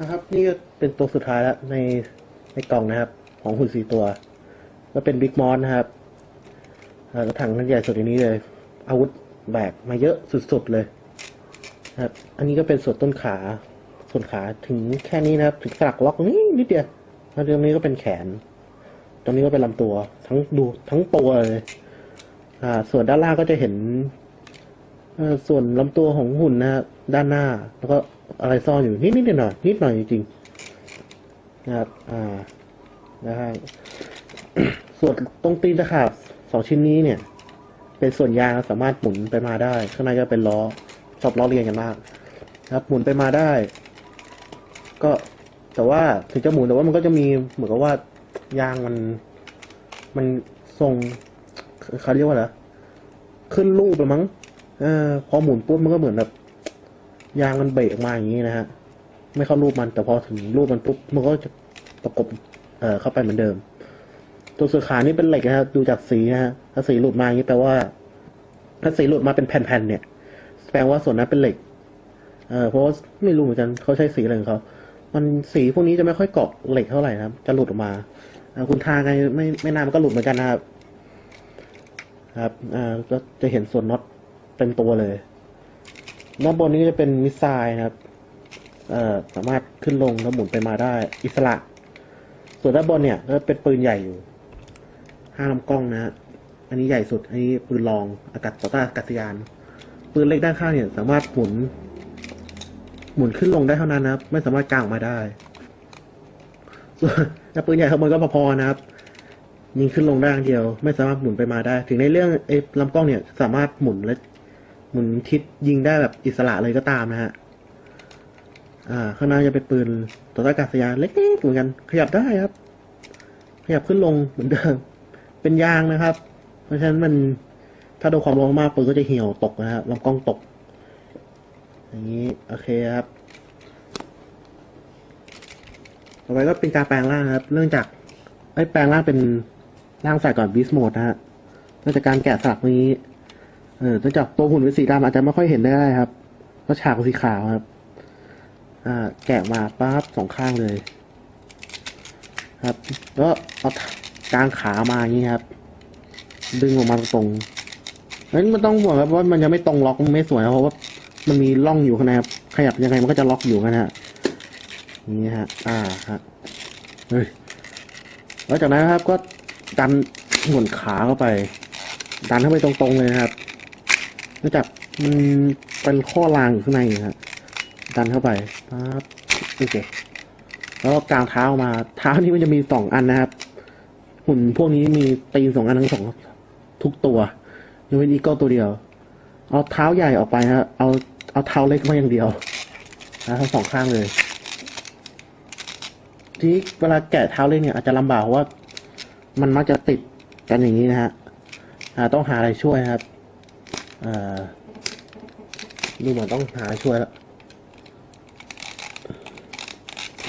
นะครับ นี่ก็เป็นตัวสุดท้ายแล้วในในกล่องนะครับ ของหุ่นสี่ตัว ก็เป็นบิ๊กมอนนะครับเอ่อแล้วถังขนาดใหญ่สุดในนี้เลย อาวุธแบกมาเยอะสุดๆเลยนะครับ อันนี้ก็เป็นส่วนต้นขา ส่วนขาถึงแค่นี้นะครับ ถึงสลักล็อกนี่นิดเดียวแล้วตรงนี้ก็เป็นแขน ตรงนี้ก็เป็นลำตัว ทั้งดูทั้งตัวเลยอ่า ส่วนด้านล่างก็จะเห็นส่วนลำตัวของหุ่นนะครับด้านหน้าแล้วก็ อะไรซ่อนอยู่นิดนิดหน่อยนิดหน่อยจริงนะครับ อ่า นะฮะส่วนตรงตีนตะขาบสองชิ้นนี้เนี่ย เป็นส่วนยางสามารถหมุนไปมาได้ ข้างในก็เป็นล้อชอบล้อเลียนกันมากนะครับ หมุนไปมาได้ ก็แต่ว่าถึงจะหมุนแต่ว่ามันก็จะมีเหมือนกับว่ายางมัน มันทรงเขาเรียกว่าอะไรขึ้นรูปแล้วมั้ง เออพอหมุนปุ๊บมันก็เหมือนแบบ ยางมันเบรกมาอย่างนี้นะฮะ ไม่เข้ารูปมันแต่พอถึงรูปมันปุ๊บมันก็จะประกบเอ่อเข้าไปเหมือนเดิม ตัวสื่อขานี่เป็นเหล็กนะครับดูจากสีนะฮะถ้าสีหลุดมาอย่างนี้แปลว่า ถ้าสีหลุดมาเป็นแผ่นๆเนี่ย แปลว่าส่วนนั้นเป็นเหล็ก เออเพราะว่าไม่รู้เหมือนกันเขาใช้สีอะไรของเขามันสีพวกนี้จะไม่ค่อยเกาะเหล็กเท่าไหร่นะครับ จะหลุดออกมาคุณทาไงไม่ไม่นานมันก็หลุดเหมือนกันนะครับ ครับอ่าก็จะเห็นส่วนน็อตเต็มตัวเลย ด้านบนนี้ก็จะเป็นมิสไซล์นะครับเอ่อสามารถขึ้นลงแล้วหมุนไปมาได้อิสระ ส่วนด้านบนเนี่ยก็เป็นปืนใหญ่อยู่ห้าลำกล้องนะฮะอันนี้ใหญ่สุด อันนี้ปืนรองอากาศต่อต้านอากาศยาน ปืนเล็กด้านข้างเนี่ยสามารถหมุน หมุนขึ้นลงได้เท่านั้นนะครับ ไม่สามารถกางออกมาได้ ส่วนปืนใหญ่ข้างบนก็พอๆนะครับยิงขึ้นลงได้อย่างเดียว ไม่สามารถหมุนไปมาได้ ถึงในเรื่องไอ้ลำกล้องเนี่ย สามารถหมุนและ มุนทิศยิงได้แบบอิสระเลยก็ตามนะฮะ อ่า ข้างหน้าจะเป็นปืนต่อต้านอากาศยานเล็กๆเหมือนกัน ขยับได้ครับ ขยับขึ้นลงเหมือนเดิม เป็นยางนะครับ เพราะฉะนั้นมันถ้าโดนความร้อนมากปืนก็จะเหี่ยวตกนะครับลำกล้องตก อย่างนี้ โอเคครับ ต่อไปก็เป็นการแปลงร่างครับเนื่องจากไอ้แปลงร่างเป็นร่างใส่ก่อนบีสโมดนะฮะเนื่องจากการแกะสลักนี้ เออเนื่องจากตัวหุ่นเป็นสีดำอาจจะไม่ค่อยเห็นได้ครับ ก็ฉากเป็นสีขาวครับ อ่า แกะมาปั๊บสองข้างเลย ครับแล้วเอากางขามาอย่างนี้ครับ ดึงออกมาตรงๆนั้นมันต้องห่วงครับว่ามันจะไม่ตรงล็อกไม่สวยเพราะว่ามันมีร่องอยู่ข้างในครับ ขยับยังไงมันก็จะล็อกอยู่นะฮะนี้ฮะ อ่าฮะเฮ้ยแล้วจากนั้นครับก็ดันหมุนขาเข้าไป ดันเข้าไปตรงๆเลยครับ เนื่องจากมันเป็นข้อรางอยู่ข้างในนะฮะดันเข้าไปปั๊บโอเคแล้วก็กางเท้ามาเท้านี้มันจะมีสองอันนะครับ หุ่นพวกนี้มีตีนสองอันทั้งสองทุกตัวยกเว้นอีโก้ตัวเดียว เอาเท้าใหญ่ออกไปนะเอาเอาเท้าเล็กมาอย่างเดียวนะทั้งสองข้างเลยทีนี้เวลาแกะเท้าเล็กเนี่ยอาจจะลำบากเพราะว่า มันมักจะติดกันอย่างนี้นะฮะต้องหาอะไรช่วยครับ อ่าดูเหมือนต้องหาช่วยแล้ว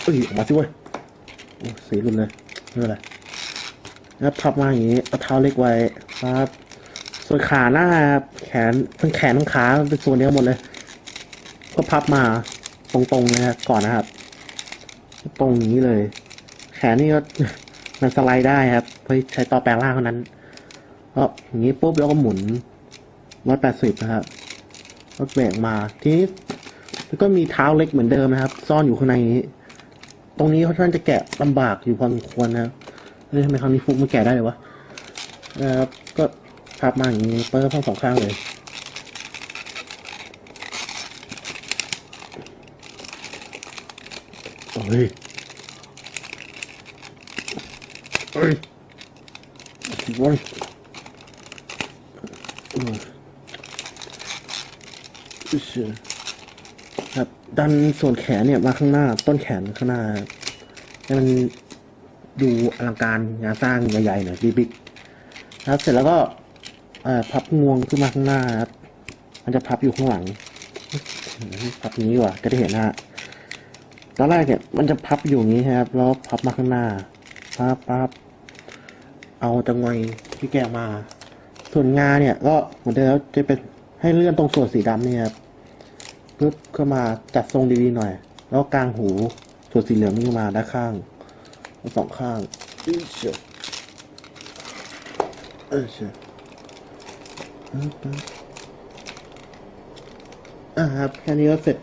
เอ้ยออกมาสิเว้ยโอ้สีหลุดเลยไม่เป็นไรนะพับมาอย่างนี้เอาเท้าเล็กไว้ครับ ส่วนขาหน้าครับแขนทั้งแขนทั้งขาเป็นส่วนเดียวหมดเลย ก็พับมาตรงๆนะครับก่อนนะครับ ตรงนี้เลย แขนนี่ก็มันสไลด์ได้ครับเพื่อใช้ต่อแปลงร่างเท่านั้นก็อย่างนี้ปุ๊บแล้วก็หมุน ร้อยแปดสิบนะครับก็แบกมา ทีนี้แล้วก็มีเท้าเล็กเหมือนเดิมนะครับ ซ่อนอยู่ข้างในนี้ ตรงนี้ค่อนข้างจะแกะลำบากอยู่พอสมควรนะครับเฮ้ยทำไมคำนี้ฟุกมันแก่ได้เลยวะนะครับก็พับมาอย่างนี้เปิดทั้งสองข้างเลยเฮ้ยเฮ้ยโว้ยอืมอิ๊ยเชี่ย ครับดันส่วนแขนเนี่ยมาข้างหน้า ต้นแขนข้างหน้าให้มันดูอลังการงานสร้างใหญ่ๆหน่อยบิ๊กๆครับ เสร็จแล้วก็พับงวงขึ้นมาข้างหน้าครับ มันจะพับอยู่ข้างหลัง พับนี้ดีกว่าจะได้เห็นนะฮะตอนแรกเนี่ยมันจะพับอยู่อย่างนี้ครับแล้วพับมาข้างหน้าพับพับเอาจังไงที่แกมา ส่วนงาเนี่ย ก็เหมือนเดิมจะเป็น ให้เลื่อนตรงส่วนสีดำเนี่ยครับปึ๊บเข้ามาจัดทรงดีๆหน่อย แล้วกลางหูส่วนสีเหลืองนี่มาด้านข้างสองข้างอึ๊ยเชยเออเชยปึ๊บปึ๊บอ่าครับแค่นี้ก็เสร็จ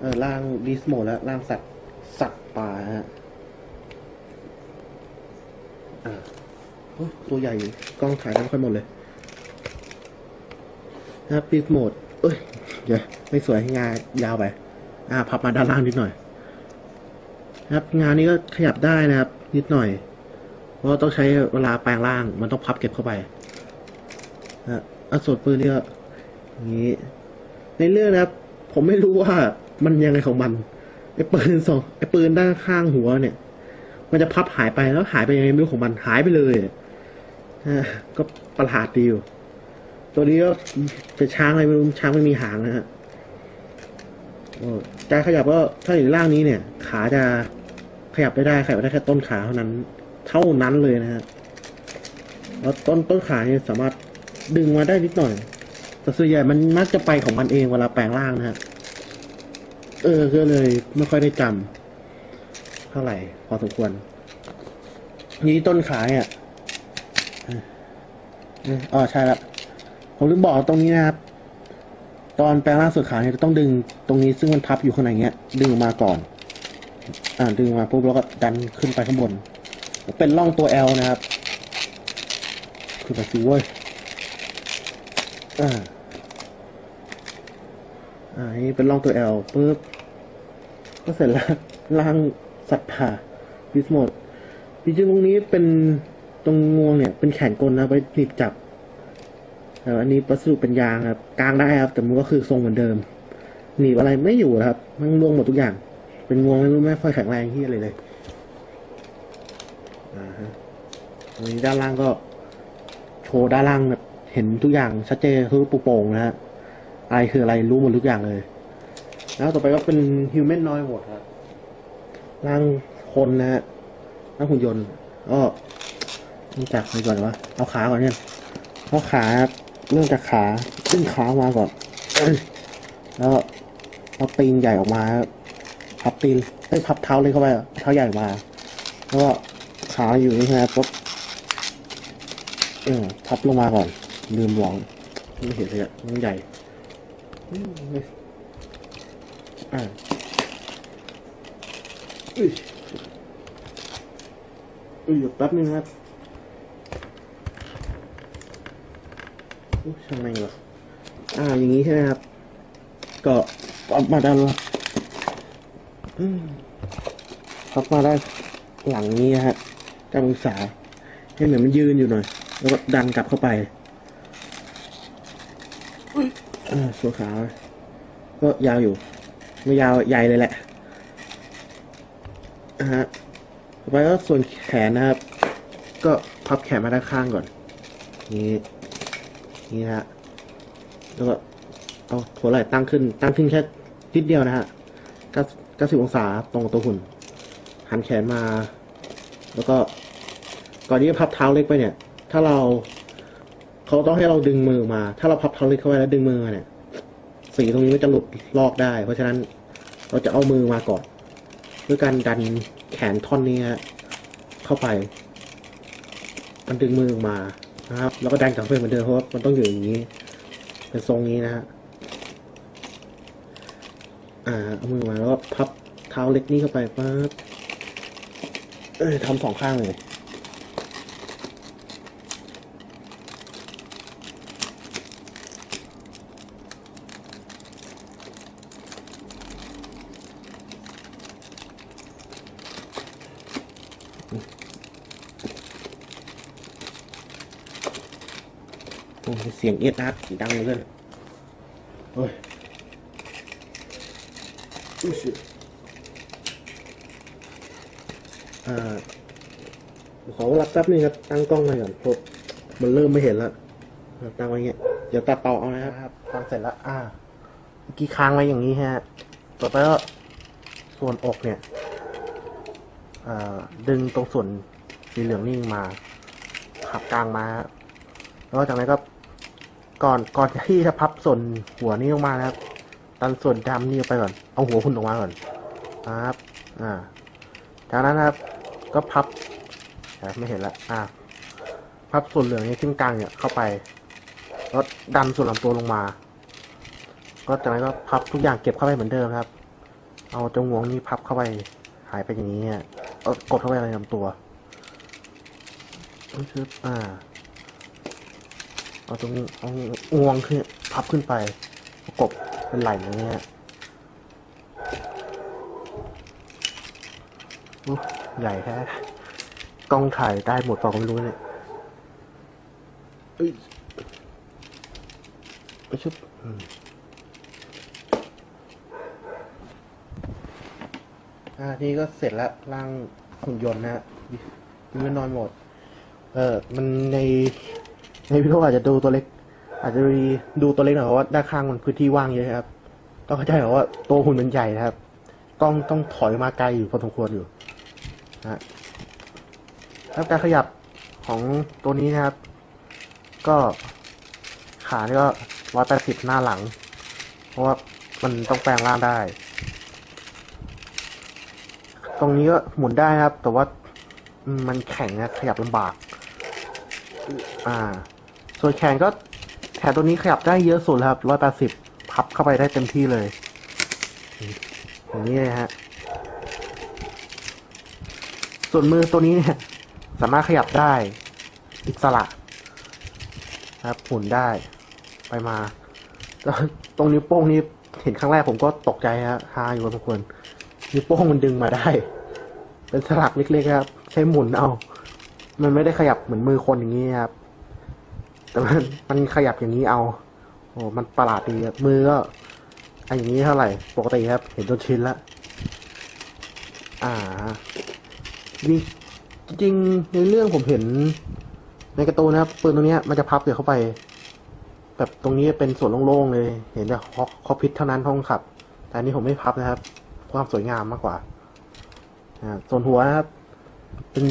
เออล่างดิสโมแล้วล่างสัตว์สัตว์ป่าฮะอ่าโอ้ตัวใหญ่กล้องถ่ายไม่ค่อยหมดเลย นะครับดิสโหมด เอ้ย เดี๋ยวไม่สวยงานยาวไป อ่า พับมาด้านล่างนิดหน่อยนะครับ งานนี้ก็ขยับได้นะครับ นิดหน่อย เพราะต้องใช้เวลาแปลงร่าง มันต้องพับเก็บเข้าไปนะอะส่วนปืนนี่ก็อย่างนี้ ในเรื่องนะครับ ผมไม่รู้ว่ามันยังไงของมันไอ้ปืนสองไอ้ปืนด้านข้างหัวเนี่ย มันจะพับหายไปแล้วหายไปยังไงไม่รู้ของมันหายไปเลยก็ประหลาดดีอยู่ ตัวนี้ก็เป็นช้างอะไรไม่รู้ช้างไม่มีหางนะฮะโอ้การขยับก็ถ้าอยู่ล่างนี้เนี่ย ขาจะขยับไม่ได้ขยับได้แค่ต้นขาเท่านั้น เท่านั้นเลยนะฮะแล้วต้นต้นขาเนี่ยสามารถดึงมาได้นิดหน่อย แต่ส่วนใหญ่มันมักจะไปของมันเองเวลาแปลงร่างนะฮะเออก็เลยไม่ค่อยได้จำเท่าไหร่ พอสมควรนี่ต้นขาเนี่ยอ๋อใช่ละ ผมลืมบอกตรงนี้นะครับ ตอนแปลงร่างส่วนขาเนี่ยจะต้องดึงตรงนี้ซึ่งมันพับอยู่ข้างในเงี้ย ดึงออกมาก่อน อ่าดึงมาปุ๊บแล้วก็ดันขึ้นไปข้างบน เป็นร่องตัว L นะครับคือแบบสิเว้ยอ่าอ่าอันนี้เป็นร่องตัว L ปุ๊บก็เสร็จแล้วล่างสัตว์ผ่าดิสมดจริงๆตรงนี้เป็นตรงงวงเนี่ย เป็นแขนกลนะไว้หนีบจับ อันนี้วัสดุเป็นยางครับกลางได้ครับ แต่มันก็คือทรงเหมือนเดิม หนีบอะไรไม่อยู่ครับ มันรวงหมดทุกอย่าง เป็นงวงไม่รู้ไม่ค่อยแข็งแรงที่อะไรเลยอ่าฮะตรงนี้ด้านล่างก็ โชว์ด้านล่างแบบเห็นทุกอย่างชัดเจนคือปูโป่งนะฮะอะไรคืออะไรรู้หมดทุกอย่างเลย แล้วต่อไปก็เป็นฮิวแมนนอยหมดครับร่างคนนะฮะร่างหุ่นยนต์ก็จากไรก่อนวะเอาขาก่อนเนี่ยเอาขาครับ เริ่มจากขาขึ้นขามาก่อนแล้วเอาตีนใหญ่ออกมาพับตีนเอ้พับเท้าเลยเข้าไปเท้าใหญ่มา แล้วก็ขาอยู่นี่นะครับปุ๊บเออพับลงมาก่อน ลืมหลองไม่เห็นเลยอะมันใหญ่อืมอ่าอุ้ยอุ้ยเดี๋ยวแป๊บนึงครับ อุ๊ยช่างแม่งเหรออ่า อย่างนี้ใช่ไหมครับ ก็ปับมาด้านละอืมปับมาได้หลังนี้นะฮะกำลังศาให้เหมือนมันยืนอยู่หน่อย แล้วก็ดันกลับเข้าไปอ่าส่วนขาก็ยาวอยู่ ไม่ยาวใหญ่เลยแหละนะฮะต่อไปก็ส่วนแขนนะครับ ก็พับแขนมาด้านข้างก่อน นี้ นี่นะฮะแล้วก็เอาหัวไหล่ตั้งขึ้น ตั้งขึ้นแค่นิดเดียวนะฮะเก้าสิบองศาตรงตัวหุ่น หันแขนมา แล้วก็ ก่อนที่จะพับเท้าเล็กไปเนี่ย ถ้าเราเขาต้องให้เราดึงมือมา ถ้าเราพับเท้าเล็กเข้าไปแล้วดึงมือมาเนี่ย สีตรงนี้มันจะหลุดลอกได้ เพราะฉะนั้นเราจะเอามือมาก่อนด้วยการดันแขนท่อนนี้เข้าไป มันดึงมือออกมา นะครับ แล้วก็ดันกลับไปเหมือนเดิมเพราะว่ามันต้องอยู่อย่างนี้ เป็นทรงนี้นะฮะอ่าเอามือมาแล้วก็พับเท้าเล็กนี้เข้าไปปั๊บเอ้ยทำสองข้างเลย สียงเอียดอัดดังเหลยโอ้ยอุ้ยชิอ่าขอเวลาแป๊บนึงครับตั้งกล้องหน่อยก่อนเพราะมันเริ่มไม่เห็นแล้วตั้งไว้เงี้ยเดี๋ยวตัดต่อเอานะครับฟังเสร็จแล้วอ่าเมื่อกี้ค้างไว้อย่างนี้ฮะต่อไปก็ส่วนอกเนี่ยอ่าดึงตรงส่วนสีเหลืองนี่มาขับกลางมา แล้วจากนั้นก็ ก่อนก่อนที่จะพับส่วนหัวนี้ออกมานะครับดันส่วนดำนี่ไปก่อน เอาหัวหุ่นออกมาก่อนนะครับ อ่า จากนั้นนะครับ ก็พับไม่เห็นละ อ่า พับส่วนเหลืองนี้ขึ้นกลางเนี่ยเข้าไป แล้วดันส่วนลำตัวลงมา ก็จากนั้นก็พับทุกอย่างเก็บเข้าไปเหมือนเดิมครับ เอาจงวงนี้พับเข้าไป หายไปอย่างนี้อะเอากดเข้าไปในลำตัวอ่า เอาตรงนี้เอางวงขึ้นพับขึ้นไปประกบเป็นไหล่อย่างเงี้ยใหญ่แท้กล้องถ่ายได้หมดเปล่าก็ไม่รู้เนี่ยเอ้ยไปชุบอ่านี่ก็เสร็จแล้วร่างหุ่นยนต์นะฮะยืนนอนหมด เออมันใน ในวิดีโออาจจะดูตัวเล็ก อาจจะดูตัวเล็กหน่อยเพราะว่าด้านข้างมันพื้นที่ว่างเยอะครับ ต้องเข้าใจก่อว่าตัวหุ่นมันใหญ่นะครับ ต้องต้องถอยมาไกลอยู่พอสมควรอยู่นะฮะแล้วการขยับของตัวนี้นะครับ ก็ขานี่ก็ร้อยแปดสิบหน้าหลัง เพราะว่ามันต้องแปลงร่างได้ ตรงนี้ก็หมุนได้ครับ แต่ว่ามันแข็งนะขยับลำบาก อ่า ส่วนแขนก็แขนตัวนี้ขยับได้เยอะสุดแล้วครับร้อยแปดสิบพับเข้าไปได้เต็มที่เลยอย่างนี้เลยฮะ ส่วนมือตัวนี้เนี่ย สามารถขยับได้อิสระนะครับหมุนได้ไปมาแล้วตรงนิ้วโป้งนี้เห็นครั้งแรกผมก็ตกใจฮะฮาอยู่พอสมควรนิ้วโป้งมันดึงมาได้ เป็นสลักเล็กๆครับ ใช้หมุนเอา มันไม่ได้ขยับเหมือนมือคนอย่างนี้ครับ แต่มันมันขยับอย่างนี้เอา โอ้ มันประหลาดดีครับมือก็อันอย่างนี้เท่าไหร่ ปกติครับ เห็นจนชินละ อ่านี่จริงในเรื่องผมเห็น ในการ์ตูนนะครับปืนตรงนี้มันจะพับเดี๋ยวเข้าไป แบบตรงนี้เป็นส่วนโล่งๆเลย เห็นแต่คอกคอพิษเท่านั้นห้องขับ แต่อันนี้ผมไม่พับนะครับ ความสวยงามมากกว่าส่วนหัวนะครับเป็น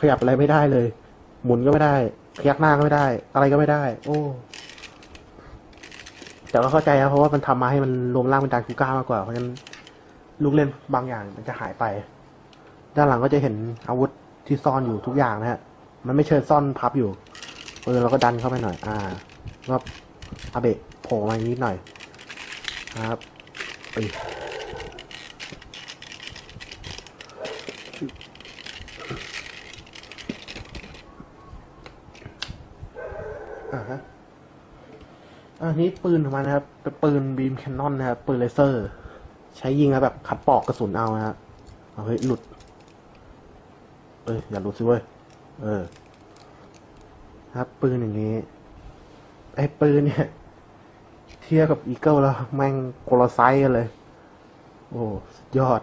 ขยับอะไรไม่ได้เลย หมุนก็ไม่ได้ ยักหน้าก็ไม่ได้ อะไรก็ไม่ได้ โอ้ แต่ก็เข้าใจนะเพราะว่ามันทำมาให้มันรวมร่างเป็นดานคูก้ามากกว่า เพราะฉะนั้นลูกเล่นบางอย่างมันจะหายไป ด้านหลังก็จะเห็นอาวุธที่ซ่อนอยู่ทุกอย่างนะฮะ มันไม่เชิญซ่อนพับอยู่เออเราก็ดันเข้าไปหน่อย อ่าก็อาเบะโผล่มานิดหน่อย ครับเอ้ยอ่าฮะ อันนี้ปืนของมันนะครับเป็นปืนบีมแคนนอนนะครับปืนเลเซอร์ ใช้ยิงแบบขัดปอกกระสุนเอานะครับเฮ้ยหลุดเอ้ยอย่าหลุดสิเว้ยเออ ครับ ปืนอย่างนี้ ไอ้ปืนเนี่ย เทียบกับอีเกิลแล้วแม่งโคลไซส์กันเลย โอ้สุดยอด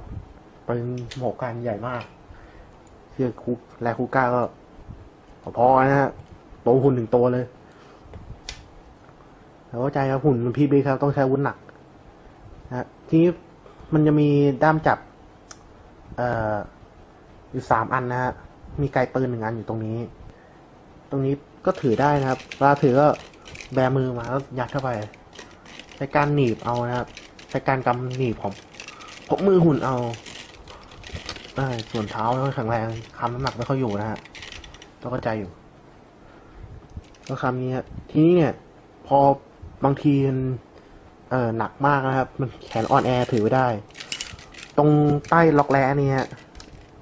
ปืนหมกกันใหญ่มากเทียบคุกแลคูก้าก็พอนะฮะโตหุ่นหนึ่งตัวเลย แต่ว่าใจครับหุ่นมันพีบิ๊กครับต้องใช้อาวุธหนักนะฮะทีนี้มันจะมีด้ามจับ เอ่ออยู่สามอันนะฮะมีไกลปืนหนึ่งอันอยู่ตรงนี้ ตรงนี้ก็ถือได้นะครับเวลาถือก็แบมือมาแล้วยัดเข้าไปใช้การหนีบเอานะครับใช้การกำหนีบของพกมือหุ่นเอาได้ส่วนเท้าไม่ค่อยแข็งแรงคำน้ำหนักไม่ค่อยอยู่นะฮะต้องเข้าใจอยู่ก็คำนี้ฮะทีนี้เนี่ย พอ บางทีมันเออหนักมากนะครับ มันแขนอ่อนแอถือไม่ได้ ตรงใต้ล็อกแร้นี่ฮะ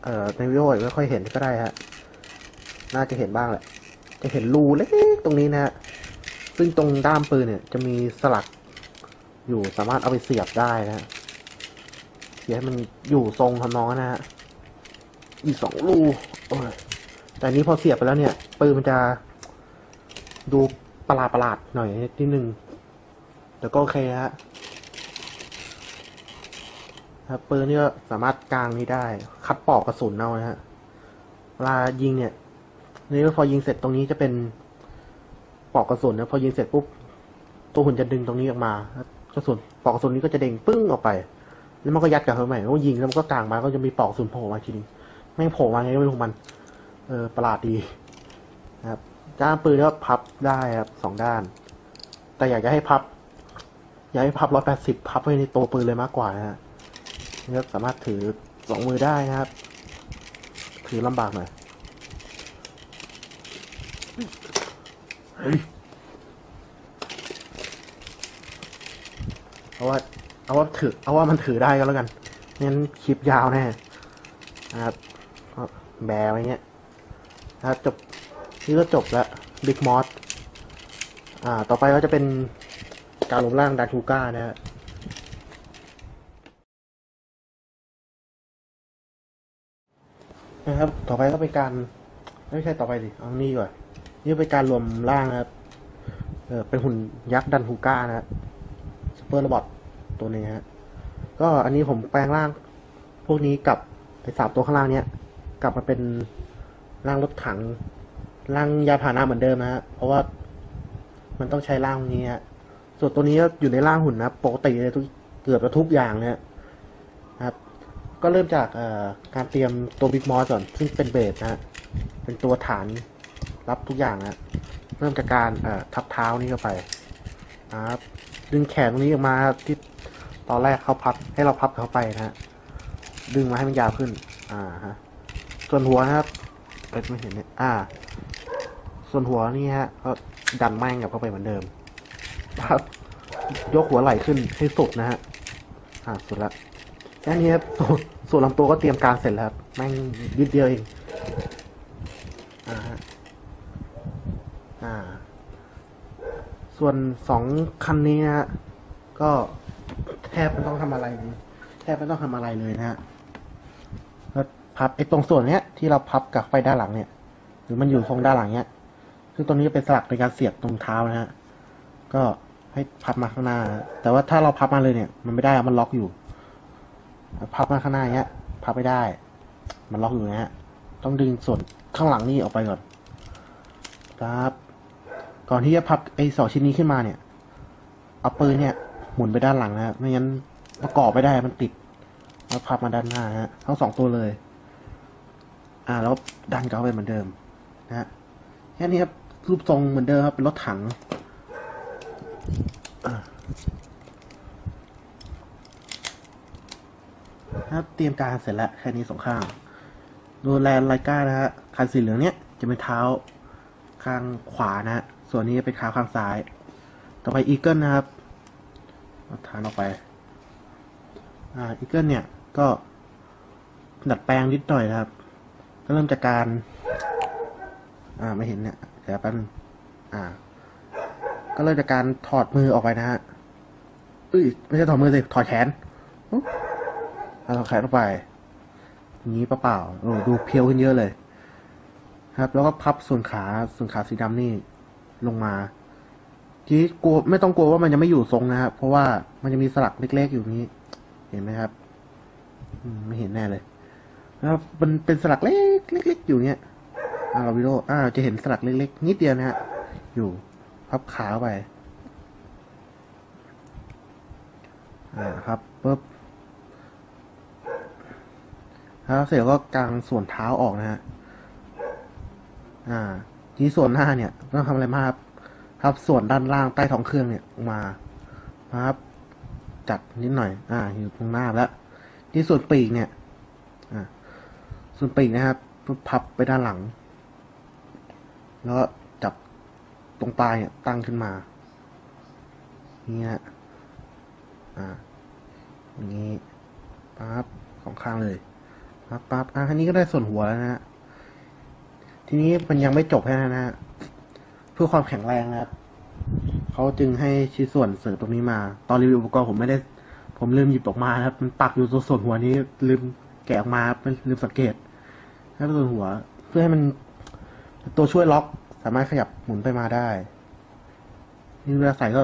เออในวิดีโอไม่ค่อยเห็นก็ได้ฮะน่าจะเห็นบ้างแหละ จะเห็นรูเล็กๆตรงนี้นะฮะซึ่งตรงด้ามปืนเนี่ย จะมีสลักอยู่สามารถเอาไปเสียบได้นะฮะเสียให้มันอยู่ทรงทำนองนั้นนะฮะอีกสองรูโอ้ยแต่นี้พอเสียบไปแล้วเนี่ยปืนมันจะดูประหลาดประหลาดๆหน่อยนิดนึง แต่ก็โอเคฮะครับปืนนี่ก็สามารถกางนี้ได้ คัดปอกกระสุนเอานะฮะเวลายิงเนี่ยนี่พอยิงเสร็จตรงนี้จะเป็นปอกกระสุนนะพอยิงเสร็จปุ๊บตัวหุ่นจะดึงตรงนี้ออกมากระสุนปอกกระสุนนี้ก็จะเด้งปึ้งออกไป แล้วมันก็ยัดกลับเข้าไปใหม่แล้วยิงแล้วมันก็กางมาก็จะมีปอกกระสุนโผล่มาทีนึงแม่งโผล่มาไงก็ไม่รู้ของมัน เออประหลาดดีนะครับด้านปืนก็พับได้ครับสองด้าน แต่อยากจะให้พับ ยากให้พับร้อยแปดสิบพับไว้ในตัวปืนเลยมากกว่านะฮะนี่ก็สามารถถือสองมือได้นะครับ ถือลำบากหน่อยเฮ้ยเอาว่าเอาว่าถือเอาว่ามันถือได้ก็แล้วกันงั้นคลิปยาวแน่นะครับก็แบไว้เงี้ยนะครับจบนี่ก็จบแล้วบิ๊กมอสอ่า ต่อไปก็จะเป็น การลงล่างดาทูก้านะฮะนะครับ ต่อไปก็เป็นการ ไม่ใช่ต่อไปดิ เอานี่ดีกว่านี่เป็นการรวมร่างนะครับ เออเป็นหุ่นยักษ์ดันฮูก้านะครับซูเปอร์โรบอทตัวนี้ฮะ ก็อันนี้ผมแปลงร่าง พวกนี้กับไปสามตัวข้างล่างเนี้ย กลับมาเป็นร่างรถถัง ร่างยาพาหนะเหมือนเดิมนะฮะ เพราะว่ามันต้องใช้ร่างนี้ฮะ ส่วนตัวนี้อยู่ในร่างหุ่นนะปกติเลยทุกเกือบจะทุกอย่างเนี่ยนะครับ ก็เริ่มจากการเตรียมตัวบิ๊กมอสก่อน ซึ่งเป็นเบสนะฮะเป็นตัวฐานรับทุกอย่างนะเริ่มจากการทับเท้านี้เข้าไปนะครับดึงแขนตรงนี้ออกมาที่ตอนแรกเขาพับให้เราพับเข้าไปนะฮะดึงมาให้มันยาวขึ้น อ่าฮะส่วนหัวนะครับเอ้ไม่เห็นเนี่ยอ่า ส่วนหัวนี่ฮะก็ดันแม่งกับเข้าไปเหมือนเดิม ครับ ยกหัวไหล่ขึ้นให้สุดนะฮะอ่าสุดละแค่นี้ครับส่วนส่วนลำตัวก็เตรียมการเสร็จแล้วครับแม่งนิดเดียวเองอ่าฮะอ่า ส่วนสองคันนี้นะฮะก็แทบไม่ต้องทำอะไรเลยแทบไม่ต้องทำอะไรเลยนะฮะแล้วพับไอ้ตรงส่วนเนี้ย ที่เราพับกับไฟด้านหลังเนี่ย หรือมันอยู่ตรงด้านหลังเนี้ยซึ่งตรงนี้จะเป็นสลักในการเสียบตรงเท้านะฮะ ก็ให้พับมาข้างหน้า แต่ว่าถ้าเราพับมาเลยเนี่ย มันไม่ได้อะมันล็อกอยู่ พับมาข้างหน้าเนี้ย พับไม่ได้ มันล็อกอยู่นะฮะ ต้องดึงส่วนข้างหลังนี่ออกไปก่อนครับก่อนที่จะพับไอ้สองชิ้นนี้ขึ้นมาเนี่ย เอาปืนเนี่ย หมุนไปด้านหลังนะฮะไม่งั้นประกอบไม่ได้มันติดแล้วพับมาด้านหน้าฮะทั้งสองตัวเลย อ่าแล้วดันกลับไปเหมือนเดิมนะฮะแค่นี้ครับรูปทรงเหมือนเดิมครับเป็นรถถัง ครับเตรียมการเสร็จแล้วแค่นี้สองข้าง ดูแลนไลก้านะฮะคันสีเหลืองเนี้ยจะเป็นเท้าข้างขวานะฮะส่วนนี้เป็นเท้าข้างซ้าย ต่อไปอีเกิลนะครับเอาฐานออกไป อ่าอีเกิลเนี่ยก็ดัดแปลงนิดหน่อยนะครับ ก็เริ่มจากการ อ่าไม่เห็นเนี่ยเดี๋ยวแป๊บนึงอ่า ก็เริ่มจากการถอดมือออกไปนะฮะเอ้ยไม่ใช่ถอดมือสิถอดแขนเอาถอดแขนออกไปนี้เปล่าๆโอ้ดูเพียวขึ้นเยอะเลย ครับ แล้วก็พับส่วนขาส่วนขาสีดำนี่ลงมาทีกลัวไม่ต้องกลัวว่ามันจะไม่อยู่ทรงนะครับเพราะว่ามันจะมีสลักเล็ก ๆ อยู่นี้ เห็นไหมครับอไม่เห็นแน่เลยนะครับมันเป็นสลักเล็กๆอยู่เนี้ยอ่าเราวิโออ่าจะเห็นสลักเล็กๆนิดเดียวนะฮะอยู่ พับขาไป อ่าครับปุ๊บแล้วเสร็จก็กางส่วนเท้าออกนะฮะ อ่า ทีนี้ส่วนหน้าเนี่ยต้องทำอะไรมากครับครับส่วนด้านล่างใต้ท้องเครื่องเนี่ยมาครับจัดนิดหน่อย อ่า อยู่ตรงหน้าแล้ว ที่ส่วนปีกเนี่ย อ่า ส่วนปีกนะครับพับไปด้านหลัง แล้ว รงปลายเนี่ยตั้งขึ้นมาเงี้ยอ่าอย่างงี้ปั๊บสองข้างเลยปั๊บปั๊บอะอันนี้ก็ได้ส่วนหัวแล้วนะฮะทีนี้มันยังไม่จบแค่นั้นนะฮะเพื่อความแข็งแรงนะครับเขาจึงให้ชิ้นส่วนเสริมตรงนี้มา ตอนรีวิวอุปกรณ์ผมไม่ได้ ผมลืมหยิบออกมาครับมันปักอยู่ตัวส่วนหัวนี้ ลืมแกะออกมาครับลืมสังเกตนะครับส่วนหัว เพื่อให้มันตัวช่วยล็อก สามารถขยับหมุนไปมาได้ นี่เวลาใส่ก็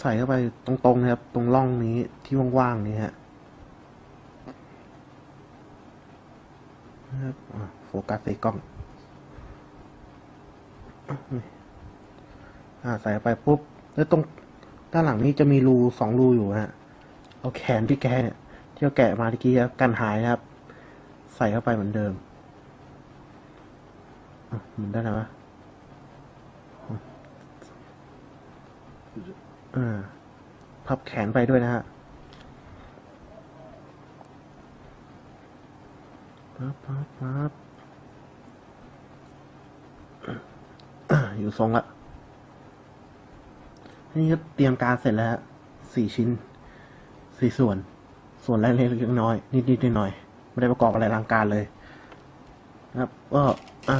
ใส่เข้าไปตรงๆนะครับ ตรงร่องนี้ที่ว่างๆนี้ฮะครับโฟกัสใส่กล้องอ่าใส่ไปปุ๊บ แล้วตรงด้านหลังนี้จะมีรูสองรูอยู่ฮะ เอาแขนที่แกเนี่ยที่เราแกะมาเมื่อกี้กันหายนะครับ ใส่เข้าไปเหมือนเดิมอะหมุนได้ไหมวะ อ่าพับแขนไปด้วยนะฮะปั๊บปั๊บปั๊บอยู่ทรงละ นี่ก็เตรียมการเสร็จแล้วฮะสี่ชิ้น สี่ส่วน ส่วนเล็กๆน้อยๆนิดๆหน่อยๆไม่ได้ประกอบอะไรทางการเลย นะครับ ก็ อ่า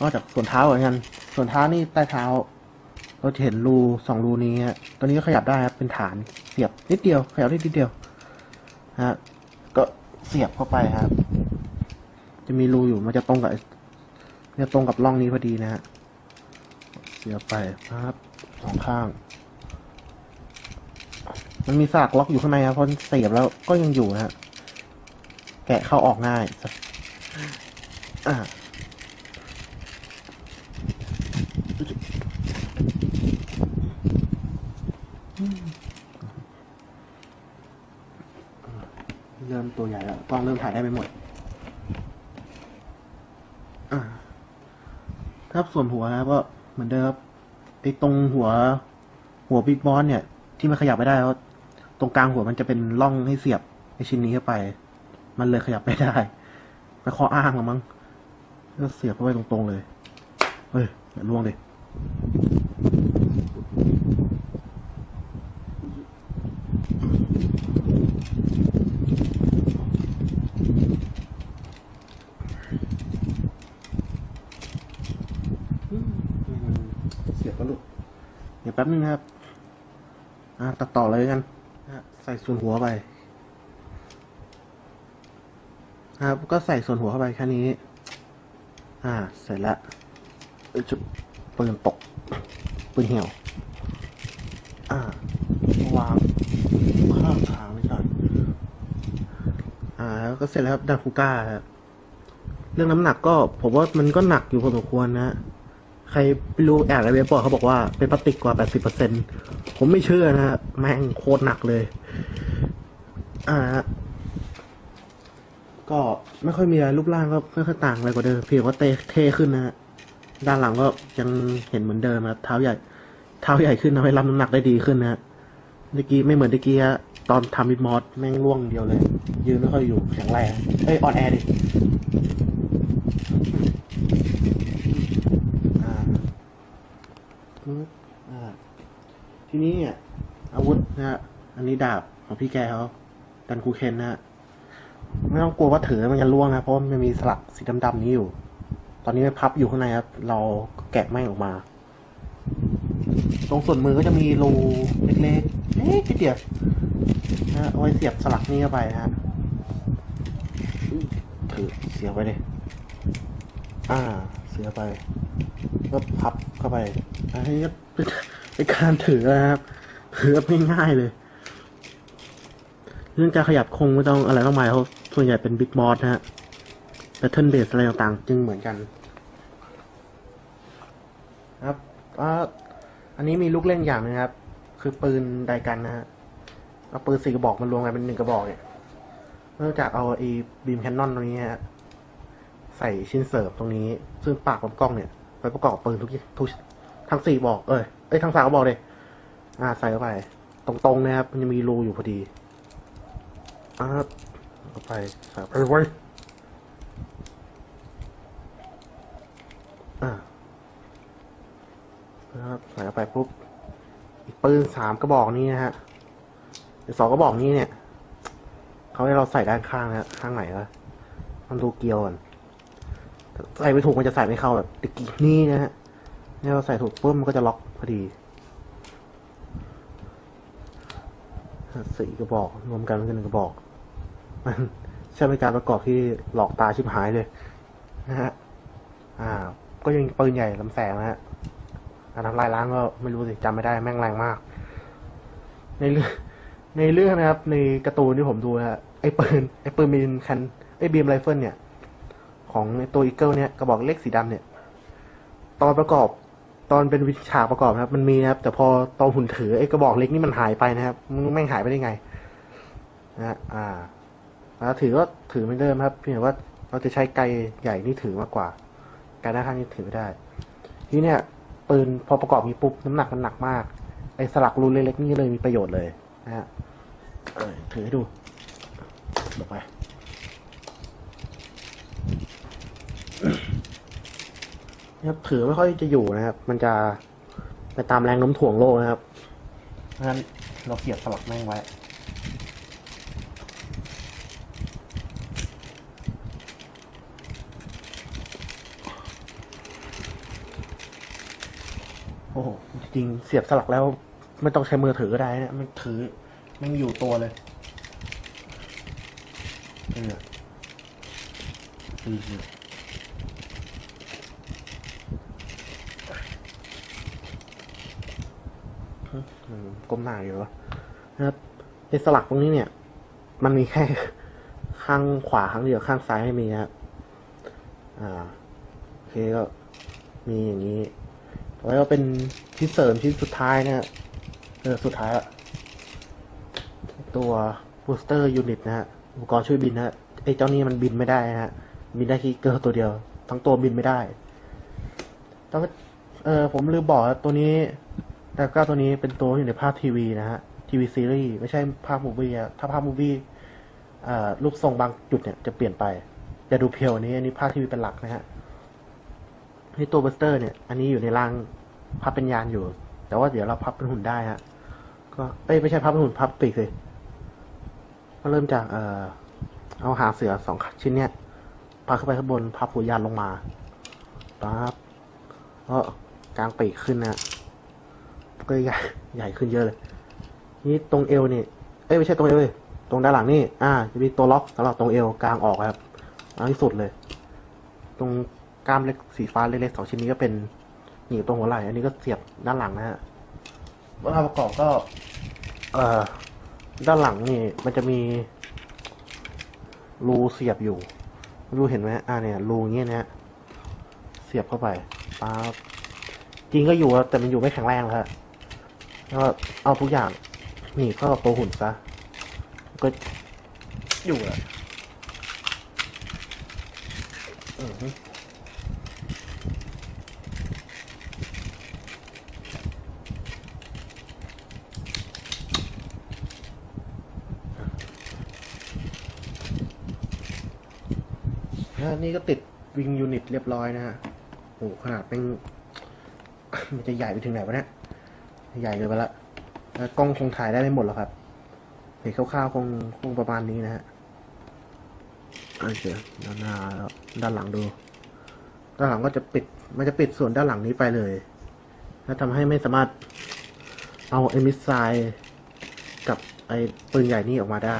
นอกจากส่วนเท้าเหมือนกัน ส่วนเท้านี่ใต้เท้า เราจะเห็นรูสองรูนี้ฮะตัวนี้ก็ขยับได้ครับเป็นฐานเสียบนิดเดียวขยับได้นิดเดียวฮะก็เสียบเข้าไปครับ จะมีรูอยู่มันจะตรงกับจะตรงกับร่องนี้พอดีนะฮะเสียบไปครับสองข้าง มันมีสากล็อกอยู่ข้างในครับเพราะเสียบแล้วก็ยังอยู่นะฮะแกะเข้าออกง่ายอ่า เริ่มตัวใหญ่แล้องเริ่มถ่ายได้ไม่หมดครับส่วนหัวนะครับก็เหมือนเดิมครับไอ้ตรงหัว หัวบิ๊กบอสเนี่ย ที่มันขยับไม่ได้เพราะตรงกลางหัวมันจะเป็นร่องให้เสียบไอ้ชิ้นนี้เข้าไป มันเลยขยับไม่ได้ไปข้ออ้างหรือมั้งก็เสียบเข้าไปตรงๆเลย เฮ้ยอย่าล่วงดิอืมเสียบก็หลุดเดี๋ยวแป๊บนึงนะครับ อะ ตัดต่อเลยกันใส่ส่วนหัวไปครับ ก็ใส่ส่วนหัวเข้าไปแค่นี้ อ่า เสร็จแล้วจุดปืนตก ปืนเหี่ยว อ่า วางข้างทางนี่ก่อนอ่า แล้วก็เสร็จแล้วครับดันคูก้าครับ เรื่องน้ำหนักก็ ผมว่ามันก็หนักอยู่พอสมควรนะ ใครไปรู้แอบอะไรเว็บบอกเขาบอกว่าเป็นพลาสติกกว่าแปดสิบเปอร์เซ็นผมไม่เชื่อนะฮะ แม่งโคตรหนักเลย อ่า ก็ไม่ค่อยมีอะไรรูปร่างก็ไม่ค่อยต่างอะไรกว่าเดิมเพียงว่าเตเท่ขึ้นนะฮะ ด้านหลังก็ยังเห็นเหมือนเดิมครับเท้าใหญ่ เท้าใหญ่ขึ้นทำให้รับน้ำหนักได้ดีขึ้นนะฮะเมื่อกี้ไม่เหมือนเมื่อกี้ฮะตอนทำบิดมอสแม่งร่วงเดียวเลย ยืนไม่ค่อยอยู่แข็งแรงเอ้ยออนแอดิอ่าปึ๊บอ่า ทีนี้เนี่ยอาวุธนะฮะอันนี้ดาบของพี่แกเขาดันคูเคนนะฮะไม่ต้องกลัวว่าถือมันจะล่วงนะเพราะมันมีสลักสีดำๆนี้อยู่ ตอนนี้มันพับอยู่ข้างในครับ เราแกะแม่งออกมา ตรงส่วนมือก็จะมีรูเล็กๆเอ๊ะเดียวนะเอาไว้เสียบสลักนี้เข้าไปนะฮะถือเสียบไปเลยอ่า เสียบไป ก็พับเข้าไปอันนี้ก็ เป็นการถือนะครับถือแบบง่ายๆเลย เรื่องการขยับคงไม่ต้องอะไรมากมายเพราะส่วนใหญ่เป็นบิ๊กมอสนะฮะแพทเทิร์นเบสอะไรต่างๆ จึงเหมือนกัน ครับก็อันนี้มีลูกเล่นอย่างหนึงครับ คือปืนไดกันนะฮะเอาปืนสี่กระบอกมารวมกันเป็นหนึ่งกระบอกเนี่ยเนื่องจากเอาไอ้บีมแคนนอนตรงนี้ฮะใส่ชิ้นเสริมตรงนี้ ซึ่งปากลำกล้องเนี่ยไปประกอบปืนทุกทุกทั้งสี่บอก เอ้ย อ้ยทั้งสามกระบอกเลยอ่าใส่เข้าไป ตรงๆนะครับ มันจะมีรูอยู่พอดีอ่าเข้าไปใส่ไปไว้ยอ่านะครับใส่เข้าไปปุ๊บอีกปืนสามกระบอกนี้นะฮะอีกสองกระบอกนี้เนี่ยเขาให้เราใส่ด้านข้างนะข้างไหนวะมันดูเกลียวก่อนใส่ไม่ถูกมันจะใส่ไม่เข้าแบบตะกี้นี่นะฮะเนี่ยเราใส่ถูกปุ๊บมันก็จะล็อก อดีสี่กระบอกรวมกันเป็นหนึ่งกระบอก มันใช่เป็นการประกอบที่หลอกตาชิบหายเลยนะฮะอ่า ก็ยังปืนใหญ่ลำแสงนะฮะอันทำลายล้างก็ไม่รู้สิจำไม่ได้แม่งแรงมาก ในเรื่องในเรื่องนะครับ ในการ์ตูนที่ผมดูนะฮะไอ้ปืนไอ้ปืนบีมคันไอ้บีมไรเฟิลเนี่ย ของตัวอีเกิลเนี่ยกระบอกเล็กสีดำเนี่ย ตอนประกอบ ตอนเป็นวิฉากประกอบนะครับ มันมีนะครับ แต่พอตอนหุ่นถือไอ้กระบอกเล็กนี่มันหายไปนะครับมันแม่งหายไปได้ไงนะฮะอ่าแล้วถือก็ถือไม่เดิมครับเพียงแต่ว่าเราจะใช้ไกลใหญ่นี่ถือมากกว่าไกลด้านข้างนี่ถือไม่ได้ ทีเนี่ยปืนพอประกอบมีปุ๊บน้ำหนักมันหนักมากไอ้สลักรูเล็กๆนี่เลยมีประโยชน์เลยนะฮะถือให้ดูบอกไป นะครับถือไม่ค่อยจะอยู่นะครับ มันจะไปตามแรงโน้มถ่วงโลกนะครับเพราะฉะนั้นเราเสียบสลักแม่งไว้ โอ้โห จริงเสียบสลักแล้วไม่ต้องใช้มือถือก็ได้นะมันถือมันอยู่ตัวเลยเออม ก้มหน้าอยู่วะนะครับไอสลักตรงนี้เนี่ย มันมีแค่ข้างขวาข้างเดียวข้างซ้ายไม่มีนะครับอ่าโอเคก็มีอย่างนี้แล้วก็เป็นชิ้นเสริมชิ้นสุดท้ายนะฮะเออสุดท้ายอะตัว booster unit นะฮะอุปกรณ์ช่วยบินนะฮะไอ้เจ้านี้มันบินไม่ได้นะฮะบินได้ที่เกิร์ตัวเดียว ทั้งตัวบินไม่ได้แต่ว่าเออผมลืมบอกตัวนี้ แต่ก็ตัวนี้เป็นตัวอยู่ในภาพทีวีนะฮะ ทีวีซีรีส์ไม่ใช่ภาพมูฟวี่ถ้าภาพมูฟวี่รูปทรงบางจุดเนี่ยจะเปลี่ยนไปจะดูเพียวนี้ อันนี้ภาพทีวีเป็นหลักนะฮะนี่ตัวบัสเตอร์เนี่ย อันนี้อยู่ในร่างพับเป็นยานอยู่ แต่ว่าเดี๋ยวเราพับเป็นหุ่นได้ฮะ ก็เอ้ยไม่ใช่พับเป็นหุ่นพับปีกสิก็เริ่มจากเอ่อเอาหางเสือสองชิ้นเนี้ยพับขึ้นไปข้างบนพับหัวยานลงมาปั๊บก็กลางปีกขึ้นนะ ก็ใหญ่ใหญ่ขึ้นเยอะเลย นี่ตรงเอวนี่เอ้ยไม่ใช่ตรงเอวเลยตรงด้านหลังนี่ อ่า จะมีตัวล็อกสำหรับตรงเอวกลางออกครับเอาที่สุดเลย ตรงกล้ามเล็กสีฟ้าเล็กๆสองชิ้นนี้ก็เป็นหนีบตรงหัวไหล่อันนี้ก็เสียบด้านหลังนะฮะเวลาประกอบก็ เอ่อด้านหลังนี่ มันจะมี รูเสียบอยู่รูเห็นไหมอ่าเนี่ย รูเงี้ยนะฮะเสียบเข้าไปป๊าบจริงก็อยู่แต่มันอยู่ไม่แข็งแรงแล้วฮะแล้ว ก็เอาทุกอย่างหนีเข้ากับตัวหุ่นซะ ก็อยู่แหละอือฮึนะนี่ก็ติดวิงยูนิตเรียบร้อยนะฮะโอ้ขนาดเป็น มันจะใหญ่ไปถึงไหนวะเนี่ย ใหญ่เกินไปละกล้องคงถ่ายได้ไม่หมดหรอกครับเห็นคร่าวๆคงคงประมาณนี้นะฮะโอเคด้านหน้าแล้วด้านหลังดู ด้านหลังก็จะปิด มันจะปิดส่วนด้านหลังนี้ไปเลย แล้วทำให้ไม่สามารถเอาเอมิสไซกับไอ้ปืนใหญ่นี้ออกมาได้